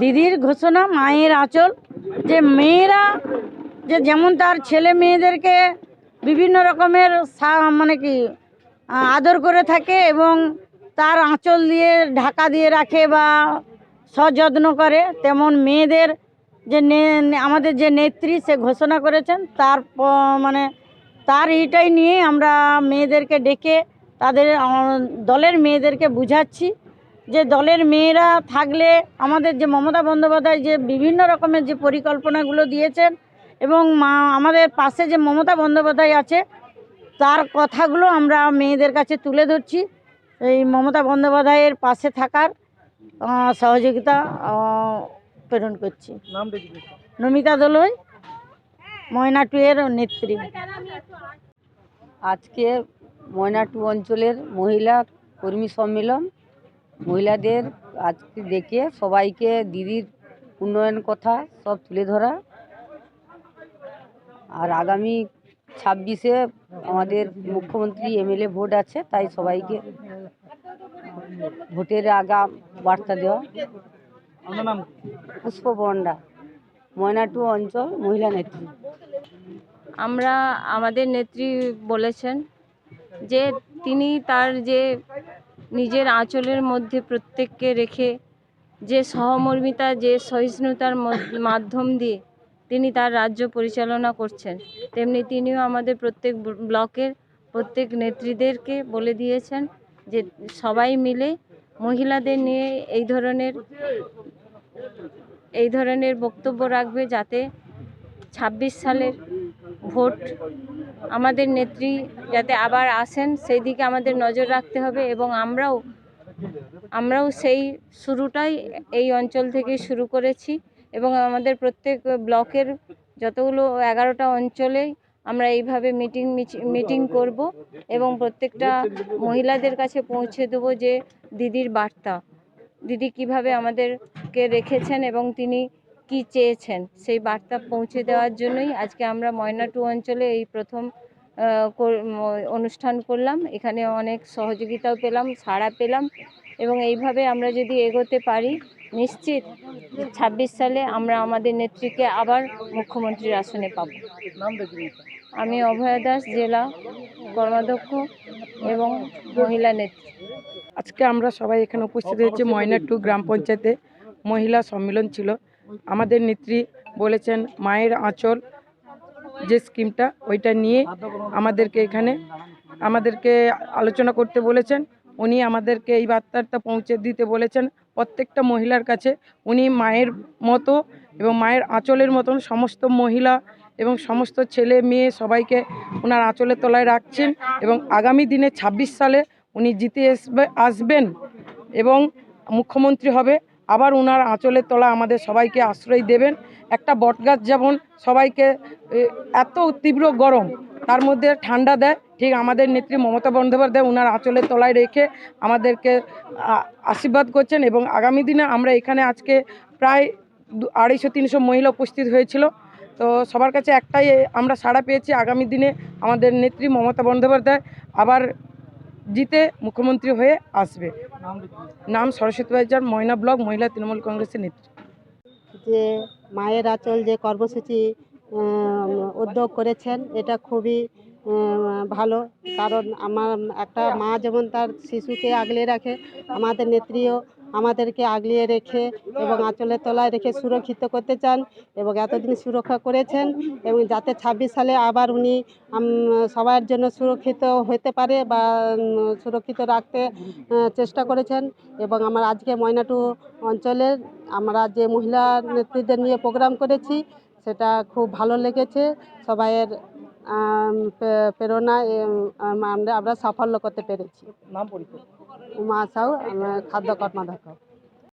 দিদির ঘোষণা, মায়ের আঁচল, যে মেয়েরা, যে যেমন তার ছেলে মেয়েদেরকে বিভিন্ন রকমের মানে কি আদর করে থাকে এবং তার আঁচল দিয়ে ঢাকা দিয়ে রাখে বা সযত্ন করে, তেমন মেয়েদের যে আমাদের যে নেত্রী সে ঘোষণা করেছেন, তার মানে তার এইটাই নিয়ে আমরা মেয়েদেরকে ডেকে তাদের দলের মেয়েদেরকে বুঝাচ্ছি। যে দলের মেয়েরা থাকলে আমাদের যে মমতা বন্দ্যোপাধ্যায় যে বিভিন্ন রকমের যে পরিকল্পনাগুলো দিয়েছেন এবং মা আমাদের পাশে যে মমতা বন্দ্যোপাধ্যায় আছে তার কথাগুলো আমরা মেয়েদের কাছে তুলে ধরছি। এই মমতা বন্দ্যোপাধ্যায়ের পাশে থাকার সহযোগিতা প্রেরণ করছি? নমিতা দলই ময়না টুয়ের নেত্রী। আজকে ময়নাটু অঞ্চলের মহিলা কর্মী সম্মেলন মহিলাদের আজকে ডেকে সবাইকে দিদির উন্নয়ন কথা সব তুলে ধরা। আর আগামী ছাব্বিশে আমাদের মুখ্যমন্ত্রী এমএলএ ভোট আছে তাই সবাইকে ভোটের আগা বার্তা দেওয়া। পুষ্প বন্ডা ময়নাটু অঞ্চল মহিলা নেত্রী। আমরা আমাদের নেত্রী বলেছেন যে তিনি তার যে নিজের আঁচলের মধ্যে প্রত্যেককে রেখে যে সহমর্মিতা, যে সহিষ্ণুতার মাধ্যম দিয়ে তিনি তার রাজ্য পরিচালনা করছেন, তেমনি তিনিও আমাদের প্রত্যেক ব্লকের প্রত্যেক নেত্রীদেরকে বলে দিয়েছেন যে সবাই মিলে মহিলাদের নিয়ে এই ধরনের এই ধরনের বক্তব্য রাখবে যাতে ছাব্বিশ সালের ভোট আমাদের নেত্রী যাতে আবার আসেন, সেই দিকে আমাদের নজর রাখতে হবে এবং আমরাও আমরাও সেই শুরুটাই এই অঞ্চল থেকে শুরু করেছি এবং আমাদের প্রত্যেক ব্লকের যতগুলো এগারোটা অঞ্চলেই আমরা এইভাবে মিটিং মিটিং করব এবং প্রত্যেকটা মহিলাদের কাছে পৌঁছে দেবো যে দিদির বার্তা, দিদি কীভাবে আমাদেরকে রেখেছেন এবং তিনি কি চেয়েছেন? সেই বার্তা পৌঁছে দেওয়ার জন্যই আজকে আমরা ময়না টু অঞ্চলে এই প্রথম অনুষ্ঠান করলাম। এখানে অনেক সহযোগিতাও পেলাম, সাড়া পেলাম এবং এইভাবে আমরা যদি এগোতে পারি, নিশ্চিত ছাব্বিশ সালে আমরা আমাদের নেত্রীকে আবার মুখ্যমন্ত্রীর আসনে পাব? আমি অভয়া দাস, জেলা কর্মাধ্যক্ষ এবং মহিলা নেত্রী। আজকে আমরা সবাই এখানে উপস্থিত হয়েছি ময়না টু গ্রাম পঞ্চায়েতে। মহিলা সম্মেলন ছিল। আমাদের নেত্রী বলেছেন, মায়ের আঁচল যে স্কিমটা, ওইটা নিয়ে আমাদেরকে এখানে, আমাদেরকে আলোচনা করতে বলেছেন। উনি আমাদেরকে এই বার্তাটা পৌঁছে দিতে বলেছেন। প্রত্যেকটা মহিলার কাছে উনি মায়ের মতো এবং মায়ের আঁচলের মতন সমস্ত মহিলা এবং সমস্ত ছেলে মেয়ে সবাইকে ওনার আঁচলের তলায় রাখছেন এবং আগামী দিনে ২৬ সালে উনি জিতে আসবে, আসবেন এবং মুখ্যমন্ত্রী হবে। আবার ওনার আঁচলের তলা আমাদের সবাইকে আশ্রয় দেবেন। একটা বটগাছ যেমন সবাইকে এত তীব্র গরম, তার মধ্যে ঠান্ডা দেয়। ঠিক আমাদের নেত্রী মমতা বন্দ্যোপাধ্যায় ওনার আঁচলের তলায় রেখে আমাদেরকে আশীর্বাদ করছেন এবং আগামী দিনে আমরা এখানে আজকে প্রায় আড়াইশো, তিনশো মহিলা উপস্থিত হয়েছিল। তো সবার কাছে একটাই আমরা সাড়া পেয়েছি, আগামী দিনে আমাদের নেত্রী মমতা বন্দ্যোপাধ্যায় আবার জিতে মুখ্যমন্ত্রী হয়ে আসবে? নাম সরস্বতী বাজার, ময়না ব্লক, মহিলা তৃণমূল কংগ্রেসের নেত্রী। যে মায়ের আচল যে কর্মসূচি উদ্যোগ করেছেন, এটা খুবই ভালো। কারণ আমার একটা মা যেমন তার শিশুকে আগলে রাখে, আমাদের নেত্রীও আমাদেরকে আগলিয়ে রেখে এবং আঁচলের তলায় রেখে সুরক্ষিত করতে চান এবং এতদিন সুরক্ষা করেছেন এবং যাতে ছাব্বিশ সালে আবার উনি সবার জন্য সুরক্ষিত হতে পারে বা সুরক্ষিত রাখতে চেষ্টা করেছেন এবং আমার আজকে ময়নাটু অঞ্চলের আমরা যে মহিলা নেত্রীদের নিয়ে প্রোগ্রাম করেছি সেটা খুব ভালো লেগেছে। সবাইয়ের আম, প্রে- প্রেরণায় আমরা আমরা সাফল্য করতে পেরেছি। নাম পরিচয়। উমা সাউ খাদ্য কর্মাধ্যক্ষ